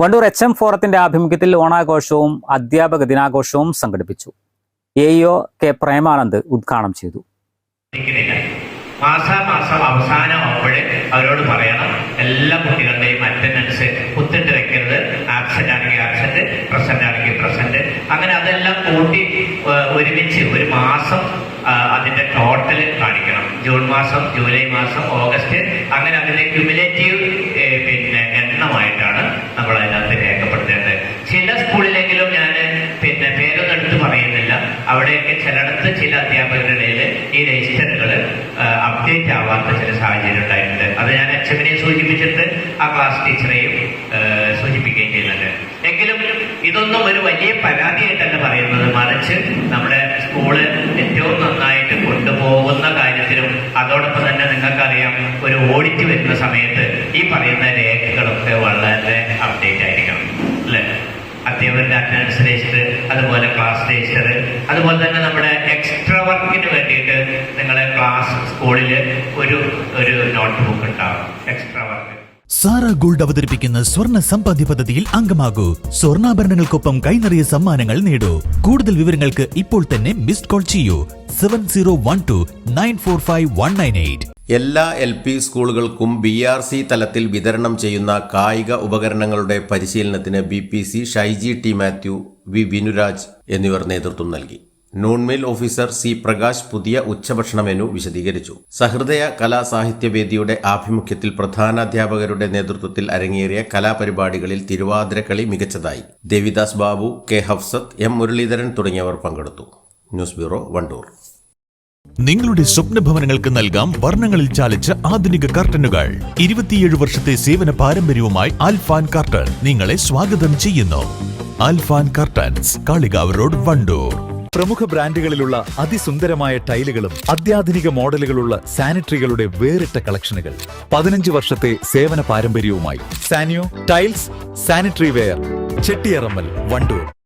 Wandoor H M ഫോറത്തിന്റെ ആഭിമുഖ്യത്തിൽ ഓണാഘോഷവും അധ്യാപക ദിനാഘോഷവും സംഘടിപ്പിച്ചു. എ കെ പ്രേമാനന്ദ് ഉദ്ഘാടനം ചെയ്തു. മാസാമാസം അവസാനമാകുമ്പോഴേ അവരോട് പറയണം. എല്ലാ കുട്ടികളുടെയും അറ്റൻഡൻസ് കുത്തിട്ട് വെക്കരുത്. ആബ്സെന്റ് ആണെങ്കിൽ ആബ്സെന്റ് പ്രസന്റ് ആണെങ്കിൽ പ്രസന്റ് അങ്ങനെ അതെല്ലാം കൂട്ടി ഒരുമിച്ച് ഒരു മാസം അതിന്റെ ടോട്ടൽ കാണിക്കണം. ജൂൺ മാസം ജൂലൈ മാസം ഓഗസ്റ്റ് അങ്ങനെ അതിന്റെ ക്യുമുലേറ്റീവ് അവിടെയൊക്കെ ചിലയിടത്ത് ചില അധ്യാപകരുടെ ഇടയിൽ ഈ രജിസ്റ്ററുകൾ അപ്ഡേറ്റ് ആവാത്ത ചില സാഹചര്യം ഉണ്ടായിട്ടുണ്ട്. അത് ഞാൻ അച്ഛനെ സൂചിപ്പിച്ചിട്ട് ആ ക്ലാസ് ടീച്ചറെയും സൂചിപ്പിക്കുകയും ചെയ്യുന്നുണ്ട്. എങ്കിലും ഇതൊന്നും ഒരു വലിയ പരാതിയായിട്ടല്ല പറയുന്നത്. മറിച്ച് നമ്മുടെ സ്കൂൾ ഏറ്റവും നന്നായിട്ട് കൊണ്ടുപോകുന്ന കാര്യത്തിലും അതോടൊപ്പം തന്നെ നിങ്ങൾക്കറിയാം ഒരു ഓഡിറ്റ് വരുന്ന സമയത്ത് ഈ അധ്യാപകരുടെ അക്കൗണ്ട്സ് രജിസ്റ്റർ അതുപോലെ ക്ലാസ് രജിസ്റ്റർ അതുപോലെ തന്നെ നമ്മുടെ എക്സ്ട്രാ വർക്കിന് വേണ്ടിയിട്ട് നിങ്ങളെ ക്ലാസ് സ്കൂളിൽ ഒരു ഒരു നോട്ട്ബുക്ക് ഉണ്ടാവും എക്സ്ട്രാ വർക്ക് സാറ ഗോൾഡ് അവതരിപ്പിക്കുന്ന സ്വർണ സമ്പാദ്യ പദ്ധതിയിൽ അംഗമാകൂ. സ്വർണാഭരണങ്ങൾക്കൊപ്പം കൈനിറിയ സമ്മാനങ്ങൾ നേടൂ. കൂടുതൽ വിവരങ്ങൾക്ക് ഇപ്പോൾ തന്നെ മിസ്ഡ് കോൾ ചെയ്യൂ. Seven zero one two nine four five one nine eight എല്ലാ എൽ പി സ്കൂളുകൾക്കും ബി ആർ സി തലത്തിൽ വിതരണം ചെയ്യുന്ന കായിക ഉപകരണങ്ങളുടെ പരിശീലനത്തിന് B P C Shyji T Mathew V Vinuraj എന്നിവർ നേതൃത്വം നൽകി. നോൺമെയിൽ ഓഫീസർ സി പ്രകാശ് പുതിയ ഉച്ചഭക്ഷണ മെനു വിശദീകരിച്ചു. സഹൃദയ കലാസാഹിത്യവേദിയുടെ ആഭിമുഖ്യത്തിൽ പ്രധാനാധ്യാപകരുടെ നേതൃത്വത്തിൽ അരങ്ങേറിയ കലാപരിപാടികളിൽ തിരുവാതിരക്കളി മികച്ചതായി. ദേവിദാസ് ബാബു കെ ഹഫ്സത്ത് എം മുരളീധരൻ തുടങ്ങിയവർ പങ്കെടുത്തു. News bureau Wandoor. നിങ്ങളുടെ സ്വപ്ന ഭവനങ്ങൾക്ക് നൽകാം വർണങ്ങളിൽ ചാലിച്ച ആധുനിക കർട്ടനുകൾ. ഇരുപത്തിയേഴ് വർഷത്തെ സേവന പാരമ്പര്യവുമായി ആൽഫാൻ കർട്ടൻ നിങ്ങളെ സ്വാഗതം ചെയ്യുന്നു. Alfan curtains Kalikavu road Wandoor. പ്രമുഖ ബ്രാൻഡുകളിലുള്ള അതിസുന്ദരമായ ടൈലുകളും അത്യാധുനിക മോഡലുകളുള്ള സാനിറ്ററികളുടെ വേറിട്ട കളക്ഷനുകൾ. പതിനഞ്ച് വർഷത്തെ സേവന പാരമ്പര്യവുമായി Sanyo tiles sanitary ware Chettiyarammal Wandoor.